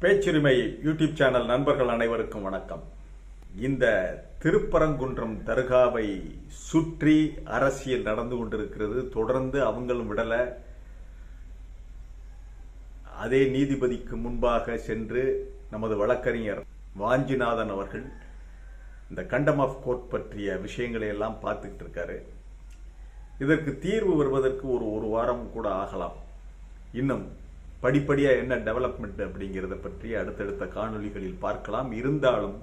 பேச்சுரிமை YouTube channel நண்பர்கள் அனைவருக்கும் வணக்கம். இந்த திருப்பரங்குன்றம் தர்காவை சுற்றி அரசியல் நடந்து கொண்டிருக்கிறது. தொடர்ந்து அவங்களும் விடல. அதே நீதிபதிக்கு முன்பாக சென்று நமது வழக்கறிஞர் வாஞ்சிநாதன் அவர்கள் இந்த கண்டம் ஆஃப் கோர்ட் பற்றிய விஷயங்களை எல்லாம் பார்த்துக்கிட்டு இருக்காரு. இதற்கு தீர்வு வருவதற்கு ஒரு ஒரு வாரம் கூட ஆகலாம். இன்னும் படிப்படியாக என்ன டெவலப்மெண்ட் அப்படிங்கிறத பற்றி அடுத்தடுத்த காணொளிகளில் பார்க்கலாம். இருந்தாலும்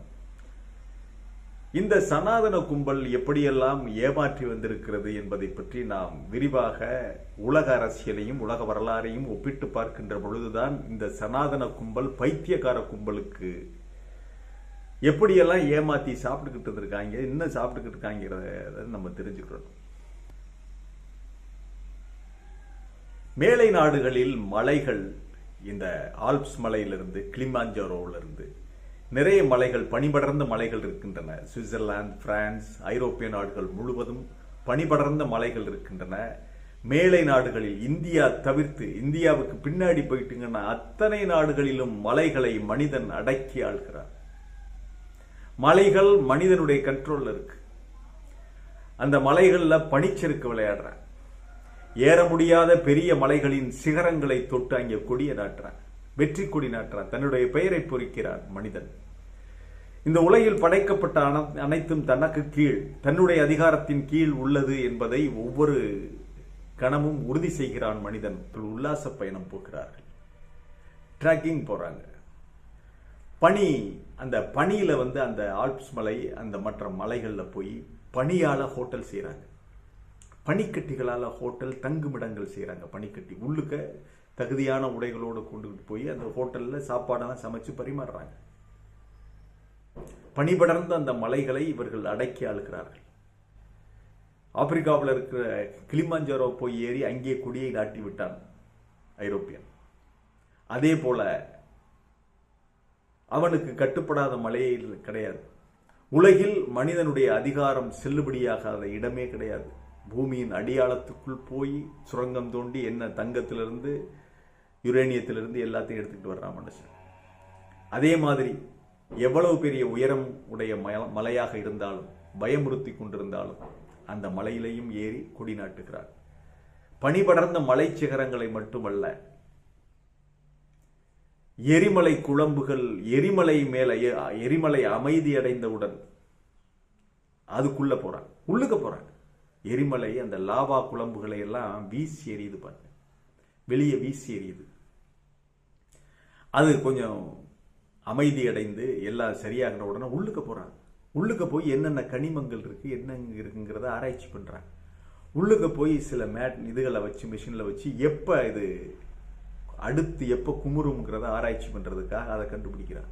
இந்த சனாதன கும்பல் எப்படியெல்லாம் ஏமாற்றி வந்திருக்கிறது என்பதை பற்றி நாம் விரிவாக உலக அரசியலையும் உலக வரலாறையும் ஒப்பிட்டு பார்க்கின்ற பொழுதுதான் இந்த சனாதன கும்பல் பைத்தியக்கார கும்பலுக்கு எப்படியெல்லாம் ஏமாத்தி சாப்பிட்டுக்கிட்டு இருக்காங்க இன்னும் சாப்பிட்டுக்கிட்டு இருக்காங்கிறத நம்ம தெரிஞ்சுக்கிறோம். மேலை நாடுகளில் மலைகள் இந்த ஆல்ப்ஸ் மலையிலிருந்து கிளிமாஞ்சரோவிலிருந்து நிறைய மலைகள் பனிபடர்ந்த மலைகள் இருக்கின்றன. சுவிட்சர்லாந்து பிரான்ஸ் ஐரோப்பிய நாடுகள் முழுவதும் பனிபடர்ந்த மலைகள் இருக்கின்றன. மேலை நாடுகளில் இந்தியா தவிர்த்து இந்தியாவுக்கு பின்னாடி போயிட்டுங்கன்னா அத்தனை நாடுகளிலும் மலைகளை மனிதன் அடக்கி ஆள்கிறார் மலைகள் மனிதனுடைய கண்ட்ரோல்ல இருக்கு. அந்த மலைகளில் பனிச்சறுக்கு விளையாடுறான். ஏற முடியாத பெரிய மலைகளின் சிகரங்களை தொட்டு அங்கே கொடிய நாட்டுறான். வெற்றி கொடி நாட்டுறான். தன்னுடைய பெயரை பொறிக்கிறான் மனிதன். இந்த உலகில் படைக்கப்பட்ட அனைத்தும் தனக்கு கீழ் தன்னுடைய அதிகாரத்தின் கீழ் உள்ளது என்பதை ஒவ்வொரு கணமும் உறுதி செய்கிறான் மனிதன். உல்லாச பயணம் போகிறார்கள். ட்ராக்கிங் போறாங்க. பனி அந்த பனியில வந்து அந்த ஆல்ப்ஸ் மலை அந்த மற்ற மலைகளில் போய் பனியால ஹோட்டல் செய்கிறாங்க பனிக்கட்டிகளால் ஹோட்டல் தங்குமிடங்கள் செய்கிறாங்க பனிக்கட்டி. உள்ளுக்க தகுதியான உடைகளோடு கொண்டுகிட்டு போய் அந்த ஹோட்டலில் சாப்பாடெல்லாம் சமைச்சு பரிமாறுறாங்க. பனிபடர்ந்த அந்த மலைகளை இவர்கள் அடக்கி ஆளுகிறார்கள். ஆப்பிரிக்காவில் இருக்கிற கிளிமாஞ்சாரோ போய் ஏறி அங்கே குடியை நாட்டி விட்டான் ஐரோப்பியன். அதே போல அவனுக்கு கட்டுப்படாத மலையே கிடையாது. உலகில் மனிதனுடைய அதிகாரம் செல்லுபடியாகாத இடமே கிடையாது. பூமியின் அடியாளத்துக்குள் போய் சுரங்கம் தோண்டி என்ன தங்கத்திலிருந்து யுரேனியத்திலிருந்து எல்லாத்தையும் எடுத்துக்கிட்டு வர்றான் மனுஷன். அதே மாதிரி எவ்வளவு பெரிய உயரம் உடைய மல- மலையாக இருந்தாலும் பயமுறுத்தி கொண்டிருந்தாலும் அந்த மலையிலையும் ஏறி கொடி நாட்டுகிறார் பனிபடர்ந்த மலை சிகரங்களை மட்டுமல்ல எரிமலை குழம்புகள் எரிமலை மேலே எரிமலை அமைதி அடைந்தவுடன் அதுக்குள்ள போறான் உள்ளுக்க போறான். எரிமலை அந்த லாவா குழம்புகளை எல்லாம் வீசி எரியுது பாருங்க. வெளியே வீசி எரியுது அது கொஞ்சம் அமைதி அடைந்து எல்லாம் சரியாகிற உடனே உள்ளுக்க போறான் உள்ளுக்க போய் என்னென்ன கனிமங்கள் இருக்கு என்ன இருக்குங்கிறத ஆராய்ச்சி பண்ணுறாங்க உள்ளுக்க போய் சில மேட் இதுகளை வச்சு மிஷினில் வச்சு எப்போ இது அடுத்து எப்போ குமுறுங்கிறத ஆராய்ச்சி பண்ணுறதுக்காக அதை கண்டுபிடிக்கிறாங்க.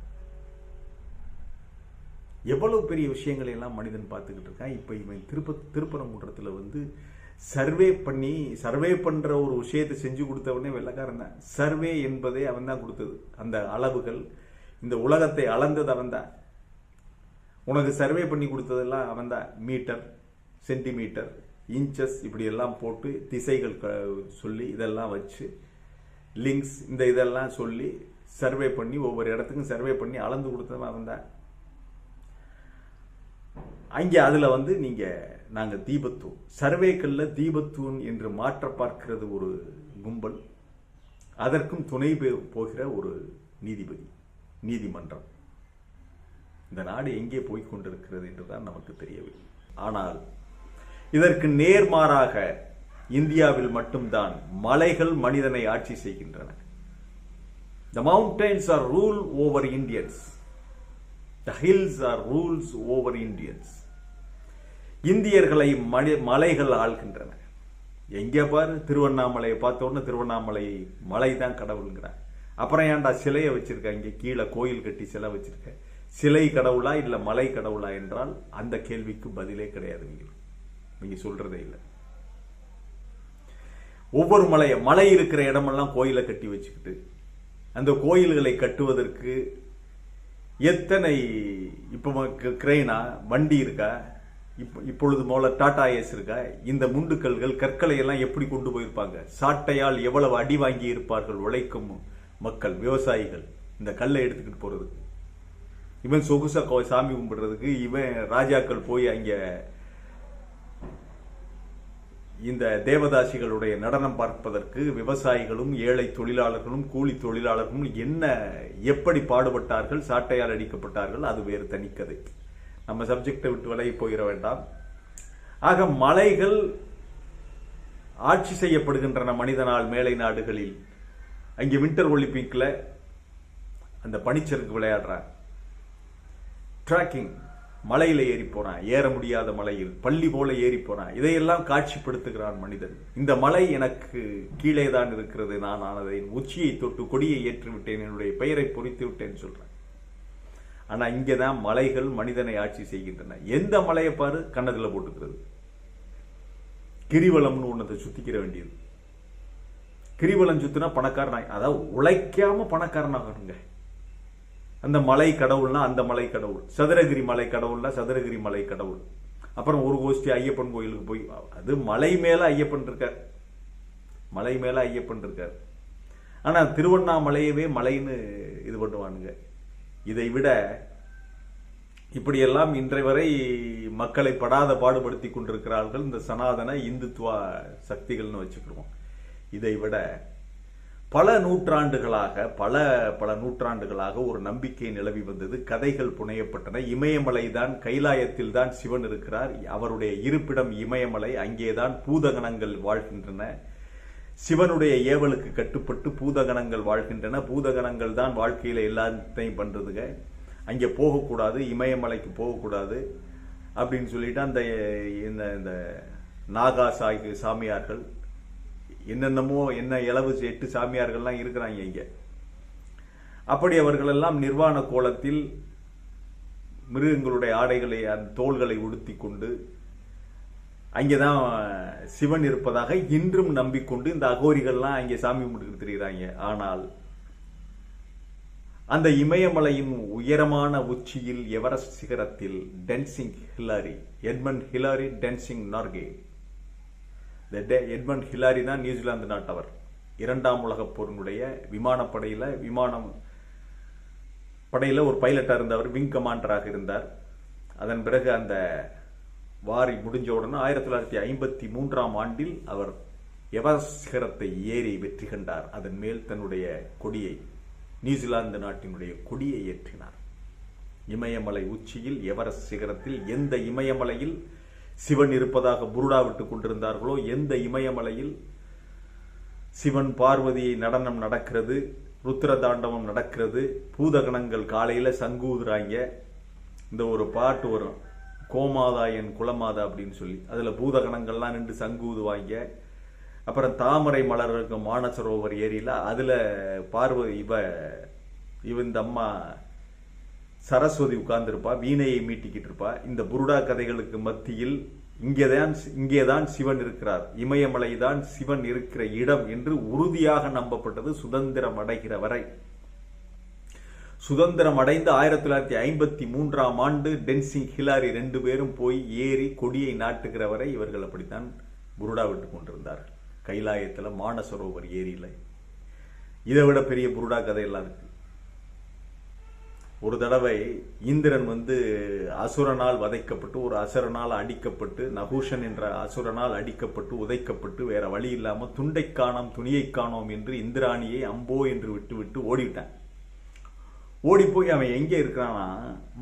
எவ்வளவு பெரிய விஷயங்களை எல்லாம் மனிதன் பார்த்துக்கிட்டு இருக்கான்? இப்போ இவன் திருப்ப திருப்பரங்குன்றத்தில் வந்து சர்வே பண்ணி சர்வே பண்ணுற ஒரு விஷயத்தை செஞ்சு கொடுத்தவனே வெள்ளக்காரன் தான். சர்வே என்பதே அவன் தான் கொடுத்தது. அந்த அளவுகள் இந்த உலகத்தை அளந்தது அவன் தான். உனக்கு சர்வே பண்ணி கொடுத்ததெல்லாம் அவன் தான். மீட்டர் சென்டிமீட்டர் இன்ச்சஸ் இப்படி எல்லாம் போட்டு திசைகள் க- சொல்லி இதெல்லாம் வச்சு லிங்க்ஸ் இந்த இதெல்லாம் சொல்லி சர்வே பண்ணி ஒவ்வொரு இடத்துக்கும் சர்வே பண்ணி அளந்து கொடுத்தவன் அவன் தான். அங்கே அதுல வந்து நீங்க நாங்க தீபத்தூன் சர்வேக்கல்ல தீபத்தூன் என்று மாற்ற பார்க்கிறது ஒரு கும்பல். அதற்கும் துணை போகிற ஒரு நீதிபதி நீதிமன்றம். இந்த நாடு எங்கே போய்க் கொண்டிருக்கிறது என்றுதான் நமக்கு தெரியவில்லை. ஆனால் இதற்கு நேர்மாறாக இந்தியாவில் மட்டும்தான் மலைகள் மனிதனை ஆட்சி செய்கின்றன. The mountains are rule over Indians the hills are rules over Indians இந்தியர்களை மலை- மலைகள் ஆள்கின்றன. எங்கே பாரு திருவண்ணாமலையை பார்த்தோன்னே திருவண்ணாமலை மலை தான் கடவுளுங்கிறான் அப்புறம் ஏன்டா சிலையை வச்சுருக்கேன் இங்கே கீழே கோயில் கட்டி சிலை வச்சுருக்கேன் சிலை கடவுளா இல்லை மலை கடவுளா என்றால் அந்த கேள்விக்கு பதிலே கிடையாது நீங்கள் நீங்கள் சொல்கிறதே இல்லை. ஒவ்வொரு மலையை மலை இருக்கிற இடமெல்லாம் கோயிலை கட்டி வச்சுக்கிட்டு அந்த கோயில்களை கட்டுவதற்கு எத்தனை இப்போ கிரெயினா வண்டி இருக்கா? இப்போ இப்பொழுது போல டாடா ஏஸ் இருக்கா? இந்த முண்டுக்கல்கள் கற்களை எல்லாம் எப்படி கொண்டு போயிருப்பாங்க? சாட்டையால் எவ்வளவு அடி வாங்கி இருப்பார்கள் உழைக்கும் மக்கள் விவசாயிகள்? இந்த கல்லை எடுத்துக்கிட்டு போறதுக்கு. இவன் சொகுசா கோ- சாமி கும்பிடுறதுக்கு இவன் ராஜாக்கள் போய் அங்கே இந்த தேவதாசிகளுடைய நடனம் பார்ப்பதற்கு விவசாயிகளும் ஏழை தொழிலாளர்களும் கூலி தொழிலாளர்களும் என்ன எப்படி பாடுபட்டார்கள் சாட்டையால் அடிக்கப்பட்டார்கள் அது வேறு தனிக்கதை. நம்ம சப்ஜெக்டை விட்டு விலகி போயிட வேண்டாம். ஆக மலைகள் ஆட்சி செய்யப்படுகின்றன மனிதனால் மேலை நாடுகளில். அங்கே வின்டர் ஒலிம்பிக்ல அந்த பனிச்சறுக்கு விளையாடுறாங்க. ட்ராக்கிங் மலையில ஏறி போறான் ஏற முடியாத மலையில் பள்ளி போல ஏறி போறான் இதையெல்லாம் காட்சிப்படுத்துகிறான் மனிதன். இந்த மலை எனக்கு கீழே தான் இருக்கிறது. நான் ஆனதை உச்சியை தொட்டு கொடியை ஏற்றி விட்டேன் என்னுடைய பெயரை பொறித்து விட்டேன் சொல்றேன். ஆனா இங்கதான் மலைகள் மனிதனை ஆட்சி செய்கின்றன. எந்த மலையை பாரு? கண்ணத்துல போட்டுக்கிறது. கிரிவலம்னு ஒன்னதை சுத்திக்கிற வேண்டியது. கிரிவலம் சுத்தினா பணக்காரனாய் அதாவது உழைக்காம பணக்காரனாகணுங்க. அந்த மலை கடவுள்னா அந்த மலை கடவுள். சதுரகிரி மலை கடவுள்னா சதுரகிரி மலை கடவுள். அப்புறம் ஒரு கோஷ்டி ஐயப்பன் கோயிலுக்கு போய் அது மலை மேல ஐயப்பன் இருக்கார். மலை மேல ஐயப்பன் இருக்கார். ஆனா திருவண்ணாமலையவே மலைன்னு இது பண்ணுவானுங்க. இதை விட இப்படியெல்லாம் இன்றை வரை மக்களை படாத பாடுபடுத்தி கொண்டிருக்கிறார்கள் இந்த சனாதன இந்துத்துவ சக்திகள்னு வச்சுக்கிடுவோம். இதை விட பல நூற்றாண்டுகளாக பல பல நூற்றாண்டுகளாக ஒரு நம்பிக்கை நிலவி வந்தது. கதைகள் புனையப்பட்டன. இமயமலை தான் கைலாயத்தில் தான் சிவன் இருக்கிறார். அவருடைய இருப்பிடம் இமயமலை. அங்கேதான் பூதகணங்கள் வாழ்கின்றன. சிவனுடைய ஏவலுக்கு கட்டுப்பட்டு பூதகணங்கள் வாழ்கின்றன. பூதகணங்கள் தான் வாழ்க்கையில எல்லாத்தையும் பண்றதுங்க அங்கே போகக்கூடாது இமயமலைக்கு போகக்கூடாது அப்படின்னு சொல்லிட்டு அந்த இந்த இந்த நாகா சாகி சாமியார்கள் என்னென்னமோ என்ன இளவு எட்டு சாமியார்கள்லாம் இருக்கிறாங்க இங்கே. அப்படி அவர்களெல்லாம் நிர்வாண கோலத்தில் மிருகங்களுடைய ஆடைகளை அந்த தோள்களை உடுத்தி கொண்டு அங்கேதான் சிவன் இருப்பதாக இன்றும் நம்பிக்கொண்டு இந்த அகோரிகள்லாம் அங்கே சாமி கும்பிட்டு திரிகிறாங்க ஆனால் அந்த இமயமலையின் உயரமான உச்சியில் எவரெஸ்ட் சிகரத்தில் Tenzing Hillary Edmund Hillary Tenzing Norgay the டெ- எட்மண்ட் ஹிலாரி தான் நியூசிலாந்து நாட்டவர் இரண்டாம் உலகப் போரினுடைய விமானப்படையில் விமானம் படையில் ஒரு பைலட்டாக இருந்தவர் விங் கமாண்டராக இருந்தார். அதன் பிறகு அந்த வாரி முடிஞ்ச உடனே ஆயிரத்தி தொள்ளாயிரத்தி ஐம்பத்தி மூன்றாம் ஆண்டில் அவர் எவரெஸ்ட் சிகரத்தை ஏறி வெற்றி கண்டார். அதன் மேல் தன்னுடைய கொடியை நியூசிலாந்து நாட்டினுடைய கொடியை ஏற்றினார். இமயமலை உச்சியில் எவரெஸ்ட் சிகரத்தில் எந்த இமயமலையில் சிவன் இருப்பதாக புருடா விட்டு கொண்டிருந்தார்களோ? எந்த இமயமலையில் சிவன் பார்வதியை நடனம் நடக்கிறது ருத்ர தாண்டவம் நடக்கிறது பூதகணங்கள் காலையில் சங்கூதுறாங்க. இந்த ஒரு பாட்டு வரும். கோமாதா என் குலமாதா அப்படின்னு சொல்லி. அதில் பூதகணங்கள்லாம் நின்று சங்கூதுவாங்க. அப்புறம் தாமரை மலர் இருக்கும் மானசரோவர் ஏரியில் அதில் பார்வதி இவ இவ இந்த அம்மா சரஸ்வதி உட்கார்ந்திருப்பா வீணையை மீட்டிக்கிட்டு இருப்பா இந்த புருடா கதைகளுக்கு மத்தியில் இங்கேதான் இங்கேதான் சிவன் இருக்கிறார். இமயமலை தான் சிவன் இருக்கிற இடம் என்று உறுதியாக நம்பப்பட்டது சுதந்திரம் அடைகிற வரை. சுதந்திரம் அடைந்து ஆயிரத்தி தொள்ளாயிரத்தி ஐம்பத்தி மூன்றாம் ஆண்டு டென்சிங் ஹிலாரி ரெண்டு பேரும் போய் ஏறி கொடியை நாட்டுகிற வரை இவர்கள் அப்படித்தான் புருடா விட்டு கொண்டிருந்தார்கள் கைலாயத்தில் மானசரோவர் ஏரியில் இதை விட பெரிய புருடா கதையெல்லாம் இருக்கு. ஒரு தடவை இந்திரன் வந்து அசுரனால் வதைக்கப்பட்டு ஒரு அசுரனால் அடிக்கப்பட்டு நகூஷன் என்ற அசுரனால் அடிக்கப்பட்டு உதைக்கப்பட்டு வேற வழி இல்லாமல் துண்டை காணோம் துணியை காணோம் என்று இந்திராணியை அம்போ என்று விட்டு விட்டு ஓடிவிட்டான். ஓடி போய் அவன் எங்கே இருக்கிறானா?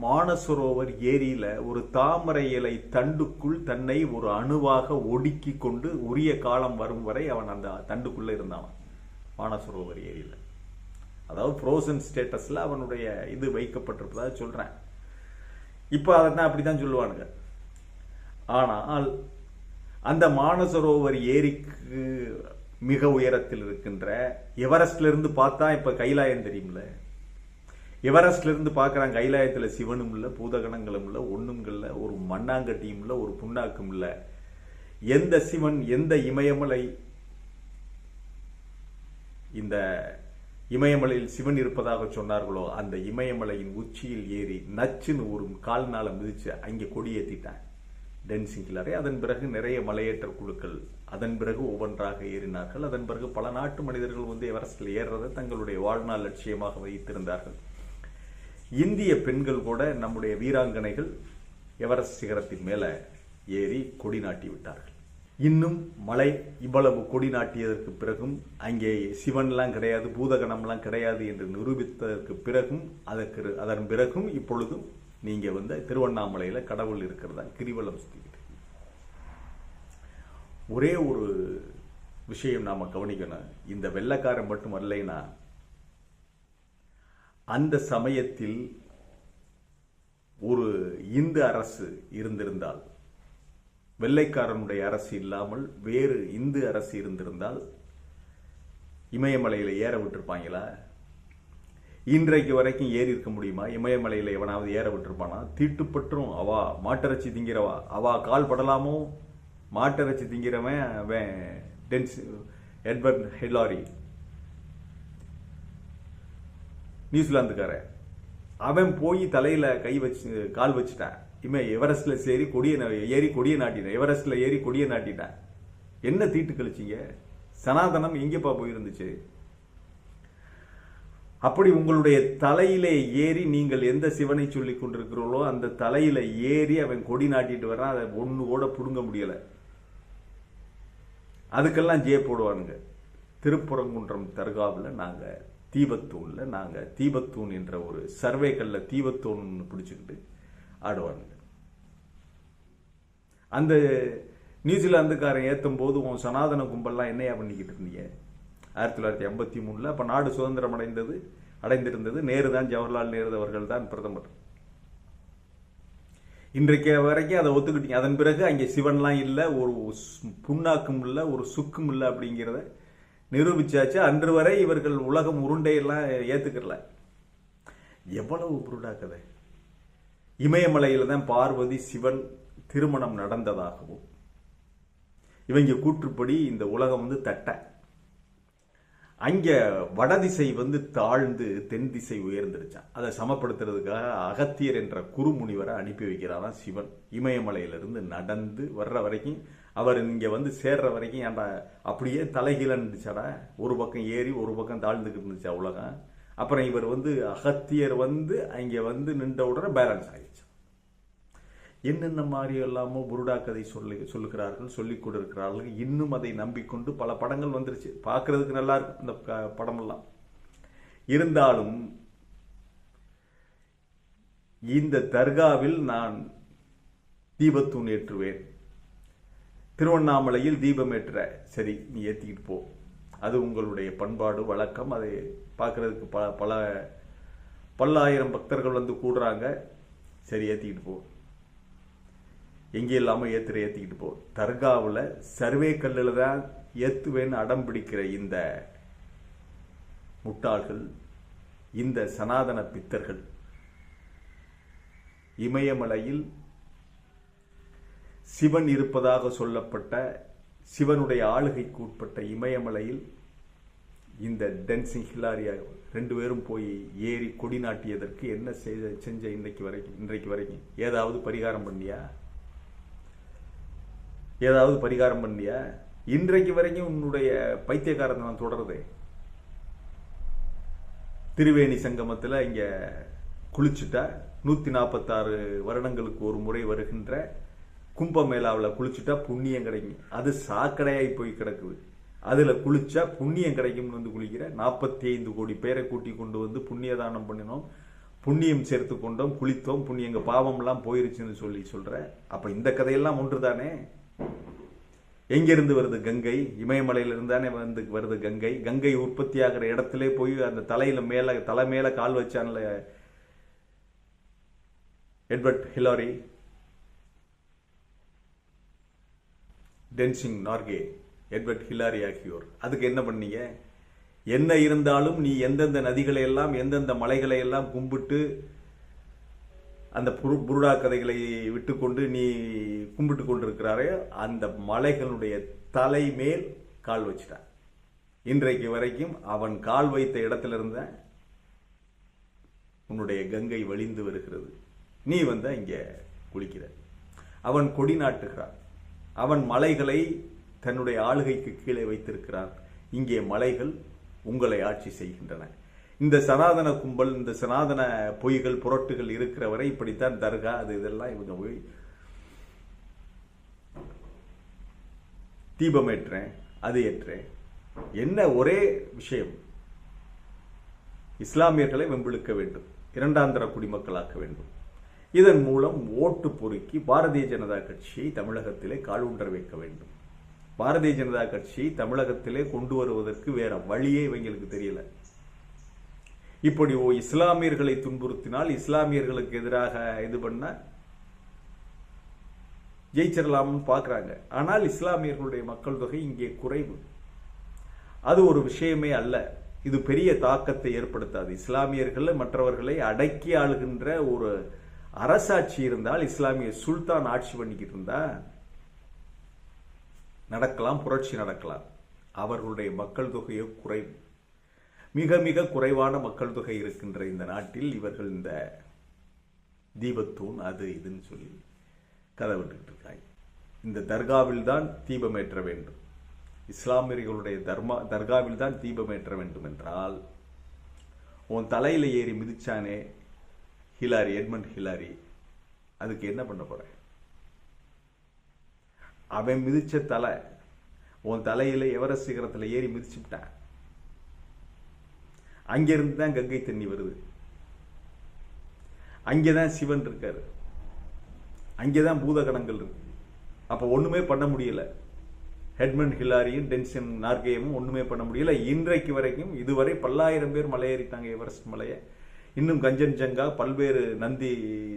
மானசரோவர் ஏரியில ஒரு தாமரை இலை தண்டுக்குள் தன்னை ஒரு அணுவாக ஒடுக்கி கொண்டு உரிய காலம் வரும் வரை அவன் அந்த தண்டுக்குள்ள இருந்தான். மானசரோவர் ஏரியில. அதாவது ஃப்ரோசன் ஸ்டேட்டஸில் அவனுடைய இது வைக்கப்பட்டிருப்பதாக சொல்கிறேன் இப்போ அதை நான் அப்படிதான் சொல்லுவானுங்க. ஆனால் அந்த மானசரோவர் ஏரிக்கு மிக உயரத்தில் இருக்கின்ற எவரஸ்ட்லேருந்து பார்த்தா இப்போ கைலாயம் தெரியும்ல? எவரெஸ்ட்லேருந்து பார்க்குறாங்க கைலாயத்தில் சிவனும் இல்லை பூதகணங்களும் இல்லை ஒன்றும் இல்லை ஒரு மண்ணாங்கட்டியும் இல்லை ஒரு புண்ணாக்கும் இல்லை. எந்த சிவன் எந்த இமயமலை இந்த இமயமலையில் சிவன் இருப்பதாக சொன்னார்களோ அந்த இமயமலையின் உச்சியில் ஏறி நச்சுன்னு ஒரு நாளை மிதிச்சு அங்கே கொடியேற்றிட்டாங்க டென்சிங் கிளரை அதன் பிறகு நிறைய மலையேற்ற குழுக்கள் அதன் பிறகு ஒவ்வொன்றாக ஏறினார்கள். அதன் பிறகு பல நாட்டு மனிதர்கள் வந்து எவரெஸ்டில் ஏறுறதை தங்களுடைய வாழ்நாள் லட்சியமாக வைத்திருந்தார்கள். இந்திய பெண்கள் கூட நம்முடைய வீராங்கனைகள் எவரெஸ்ட் சிகரத்தின் மேலே ஏறி கொடி நாட்டி விட்டார்கள். இன்னும் மலை இவ்வளவு கொடி நாட்டியதற்கு பிறகும் அங்கே சிவன்லாம் கிடையாது பூதகணம்லாம் கிடையாது என்று நிரூபித்ததற்கு பிறகும் அதற்கு அதன் பிறகும் இப்பொழுதும் நீங்க வந்து திருவண்ணாமலையில் கடவுள் இருக்கிறதா? கிரிவலம் சுத்திக்கிட்டு. ஒரே ஒரு விஷயம் நாம கவனிக்கணும். இந்த வெள்ளக்காரன் மட்டும் அல்லைனா அந்த சமயத்தில் ஒரு இந்து அரசு இருந்திருந்தால் வெள்ளைக்காரனுடைய அரசு இல்லாமல் வேறு இந்து அரசு இருந்திருந்தால் இமயமலையில் ஏற விட்டுருப்பாங்களா? இன்றைக்கு வரைக்கும் ஏறி இருக்க முடியுமா? இமயமலையில் எவனாவது ஏற விட்டுருப்பானா? தீட்டுப்பற்றும் அவா மாட்டிறைச்சி திங்கிறவா. அவா கால் படலாமோ? மாட்டிறைச்சி திங்கிறவன் அவன் டென்ஸ் எட்வர்ட் ஹெலாரி நியூசிலாந்துக்காரன். அவன் போய் தலையில் கை வச்சு கால் வச்சுட்டான். இவன் எவரெஸ்ட்ல சேரி கொடிய ஏறி கொடிய நாட்டினான் எவரெஸ்ட்ல ஏறி கொடிய நாட்டிட்டான் என்ன தீட்டு கழிச்சிங்க? சனாதனம் எங்கேப்பா போயிருந்துச்சு? அப்படி உங்களுடைய தலையிலே ஏறி நீங்கள் எந்த சிவனை சொல்லி கொண்டிருக்கிறீர்களோ அந்த தலையில ஏறி அவன் கொடி நாட்டிட்டு வரான் அதை ஒன்று கூட புடுங்க முடியல. அதுக்கெல்லாம் ஜே போடுவானுங்க. திருப்புறங்குன்றம் தர்காவில் நாங்கள் தீபத்தூனில் நாங்கள் தீபத்தூன் என்ற ஒரு சர்வேக்கல்ல தீபத்தூன் பிடிச்சிக்கிட்டு ஆடுவானுங்க. அந்த நியூசிலாந்துக்காரன் ஏற்றும் போது உன் சனாதன கும்பல்லாம் என்னையா பண்ணிக்கிட்டு இருந்தீங்க? ஆயிரத்தி தொள்ளாயிரத்தி ஐம்பத்தி மூணில் அப்போ நாடு சுதந்திரம் அடைந்தது அடைந்திருந்தது. நேரு தான் ஜவஹர்லால் நேரு அவர்கள் தான் பிரதமர். இன்றைக்கு வரைக்கும் அதை ஒத்துக்கிட்டீங்க. அதன் பிறகு அங்கே சிவன்லாம் இல்லை ஒரு புண்ணாக்கும் இல்லை ஒரு சுக்கும் இல்லை அப்படிங்கிறத நிரூபிச்சாச்சு. அன்று வரை இவர்கள் உலகம் உருண்டையெல்லாம் ஏற்றுக்கிறல எவ்வளவு புருடாக்கதை இமயமலையில தான் பார்வதி சிவன் திருமணம் நடந்ததாகவும் இவங்க கூற்றுப்படி இந்த உலகம் வந்து தட்ட. அங்கே வடதிசை வந்து தாழ்ந்து தென் திசை உயர்ந்துருச்சான் அதை சமப்படுத்துறதுக்காக அகத்தியர் என்ற குறுமுனிவரை அனுப்பி வைக்கிறாராம் சிவன். இமயமலையிலிருந்து நடந்து வர்ற வரைக்கும் அவர் இங்கே வந்து சேர்ற வரைக்கும் ஏன்டா அப்படியே தலைகீழ இருந்துச்சாடா ஒரு பக்கம் ஏறி ஒரு பக்கம் தாழ்ந்துக்கிட்டு இருந்துச்சா உலகம்? அப்புறம் இவர் வந்து அகத்தியர் வந்து அங்கே வந்து நின்ற உடனே பேலன்ஸ் ஆகிடுச்சு என்னென்ன மாதிரி எல்லாமோ புருடா கதை சொல்லி சொல்லுகிறார்கள் சொல்லிக் கொடுக்கிறார்கள் இன்னும் அதை நம்பிக்கொண்டு பல படங்கள் வந்துருச்சு. பார்க்கறதுக்கு நல்லா இருக்கும் அந்த படமெல்லாம். இருந்தாலும் இந்த தர்காவில் நான் தீபத்தூண் ஏற்றுவேன். திருவண்ணாமலையில் தீபம் ஏற்ற சரி நீ ஏற்றிக்கிட்டு போ. அது உங்களுடைய பண்பாடு வழக்கம். அதை பார்க்குறதுக்கு பல பல பல்லாயிரம் பக்தர்கள் வந்து கூடுறாங்க. சரி ஏற்றிக்கிட்டு போ. எங்கே இல்லாமல் ஏற்றுற ஏற்றிக்கிட்டு போ. தர்காவில் சர்வே கல்லில் தான் ஏற்றுவேன்னு அடம் பிடிக்கிற இந்த முட்டாள்கள் இந்த சனாதன பித்தர்கள் இமயமலையில் சிவன் இருப்பதாக சொல்லப்பட்ட சிவனுடைய ஆளுகைக்கு உட்பட்ட இமயமலையில் இந்த டென்சிங் ஹிலாரியா ரெண்டு பேரும் போய் ஏறி கொடி நாட்டியதற்கு என்ன செய்த செஞ்ச இன்றைக்கு வரைக்கும் இன்றைக்கு வரைக்கும்? ஏதாவது பரிகாரம் பண்ணியா? ஏதாவது பரிகாரம் பண்ணியா? இன்றைக்கு வரைக்கும் உன்னுடைய பைத்தியக்காரன் தொடருது. திருவேணி சங்கமத்தில் இங்க குளிச்சுட்டா நூத்தி நாற்பத்தாறு வருடங்களுக்கு ஒரு முறை வருகின்ற கும்பமேளாவில் குளிச்சுட்டா புண்ணியம் கிடைக்கும். அது சாக்கடையாய் போய் கிடக்குது. அதில் குளிச்சா புண்ணியம் கிடைக்கும்னு வந்து குளிக்கிற நாற்பத்தி ஐந்து கோடி பேரை கூட்டி கொண்டு வந்து புண்ணிய தானம் பண்ணினோம். புண்ணியம் சேர்த்து கொண்டோம் குளித்தோம். புண்ணியங்க பாவம்லாம் எல்லாம் போயிருச்சுன்னு சொல்லி சொல்ற. அப்ப இந்த கதையெல்லாம் ஒன்று தானே எங்கிருந்து வருது கங்கை? இமயமலையிலிருந்து தானே வந்து வருது கங்கை. கங்கை உற்பத்தி ஆகிற இடத்துல போய் அந்த தலையில மேல தலை மேல கால் வச்சான்ல Edward Hillary. Tenzing Norgay Edward Hillary ஆகியோர் அதுக்கு என்ன பண்ணீங்க? என்ன இருந்தாலும் நீ எந்தெந்த நதிகளை எல்லாம் எந்தெந்த மலைகளை எல்லாம் கும்பிட்டு அந்த புரு புருடா கதைகளை விட்டுக்கொண்டு நீ கும்பிட்டு கொண்டிருக்கிறாரே அந்த மலைகளுடைய தலைமேல் கால் வச்சிட்டான். இன்றைக்கு வரைக்கும் அவன் கால் வைத்த இடத்துல இருந்த உன்னுடைய கங்கை வழிந்து வருகிறது. நீ வந்த இங்கே குளிக்கிற. அவன் கொடி நாட்டுகிறான். அவன் மலைகளை தன்னுடைய ஆளுகைக்கு கீழே வைத்திருக்கிறான். இங்கே மலைகள் உங்களை ஆட்சி செய்கின்றன. இந்த சனாதன கும்பல் இந்த சனாதன பொய்கள் புரட்டுகள் இருக்கிற வரை இப்படித்தான் தர்கா அது இதெல்லாம் இவங்க போய் தீபம் ஏற்றேன் அது ஏற்றேன் என்ன ஒரே விஷயம்? இஸ்லாமியர்களை வெம்பிழுக்க வேண்டும். இரண்டாந்தர குடிமக்களாக்க வேண்டும். இதன் மூலம் ஓட்டு பொறுக்கி பாரதிய ஜனதா கட்சியை தமிழகத்திலே காலூன்ற வைக்க வேண்டும். பாரதிய ஜனதா கட்சியை தமிழகத்திலே கொண்டு வருவதற்கு வேற வழியே இவங்களுக்கு தெரியல. இப்படி ஓ இஸ்லாமியர்களை துன்புறுத்தினால் இஸ்லாமியர்களுக்கு எதிராக இது பண்ண ஜெயிச்சிடலாம்னு பார்க்குறாங்க ஆனால் இஸ்லாமியர்களுடைய மக்கள் தொகை இங்கே குறைவு. அது ஒரு விஷயமே அல்ல. இது பெரிய தாக்கத்தை ஏற்படுத்தாது. இஸ்லாமியர்கள் மற்றவர்களை அடக்கி ஆளுகின்ற ஒரு அரசாட்சி இருந்தால் இஸ்லாமிய சுல்தான் ஆட்சி பண்ணிக்கிட்டு இருந்தா நடக்கலாம் புரட்சி நடக்கலாம். அவர்களுடைய மக்கள் தொகையோ குறைவு. மிக மிக குறைவான மக்கள் தொகை இருக்கின்ற இந்த நாட்டில் இவர்கள் இந்த தீபத்தூண் அது இதுன்னு சொல்லி கதை விட்டுக்கிட்டு இருக்காங்க. இந்த தர்காவில் தான் தீபம் ஏற்ற வேண்டும். இஸ்லாமியர்களுடைய தர்மா தர்காவில் தான் தீபம் ஏற்ற வேண்டும் என்றால் உன் தலையில ஏறி மிதிச்சானே ஹிலாரி எட்மண்ட் ஹிலாரி அதுக்கு என்ன பண்ண போற? அவன் மிதிச்ச தலை உன் தலையில எவரெஸ்ட் சிகரத்தில் ஏறி மிதிச்சுட்டான் அங்கிருந்து தான் கங்கை தண்ணி வருது. அங்கேதான் சிவன் இருக்காரு. அங்கேதான் பூதகணங்கள் இருக்கு. அப்போ ஒண்ணுமே பண்ண முடியல. ஹெட்மண்ட் ஹிலாரியும் டென்சன் நார்கேயமும் ஒன்றுமே பண்ண முடியல. இன்றைக்கு வரைக்கும் இதுவரை பல்லாயிரம் பேர் மலையேறிட்டாங்க எவரெஸ்ட் மலையை. இன்னும் கஞ்சன்ஜங்கா பல்வேறு நந்தி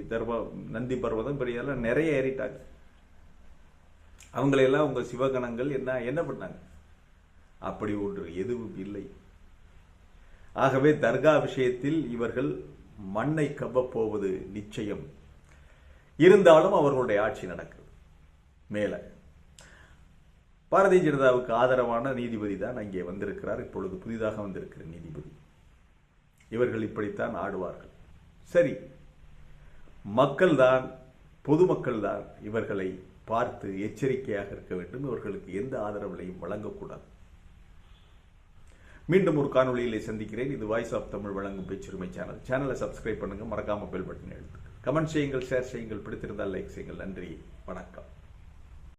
தர்வா நந்தி பர்வதம் பெரியதெல்லாம் நிறைய ஏறிட்டாங்க. அவங்களையெல்லாம் உங்கள் சிவகணங்கள் என்ன என்ன பண்ணாங்க? அப்படி ஒன்று எதுவும் இல்லை. ஆகவே தர்கா விஷயத்தில் இவர்கள் மண்ணை கவ்வப் போவது நிச்சயம். இருந்தாலும் அவர்களுடைய ஆட்சி நடக்குது. மேல. பாரதிய ஜனதாவுக்கு ஆதரவான நீதிபதி தான் அங்கே வந்திருக்கிறார். இப்பொழுது புதிதாக வந்திருக்கிற நீதிபதி. இவர்கள் இப்படித்தான் ஆடுவார்கள். சரி மக்கள் தான் பொதுமக்கள் தான் இவர்களை பார்த்து எச்சரிக்கையாக இருக்க வேண்டும். இவர்களுக்கு எந்த ஆதரவுகளையும் வழங்கக்கூடாது. மீண்டும் ஒரு காணொலியிலே சந்திக்கிறேன். இது வாய்ஸ் ஆஃப் தமிழ் வழங்கும் பேச்சுரிமை சேனல் சேனலை சப்ஸ்கிரைப் பண்ணுங்கள் மறக்காமல் பெல் பட்டன் எழுத்து கமெண்ட் செய்யுங்கள் ஷேர் செய்யுங்கள். பிடித்திருந்தால் லைக் செய்யுங்கள். நன்றி. வணக்கம்.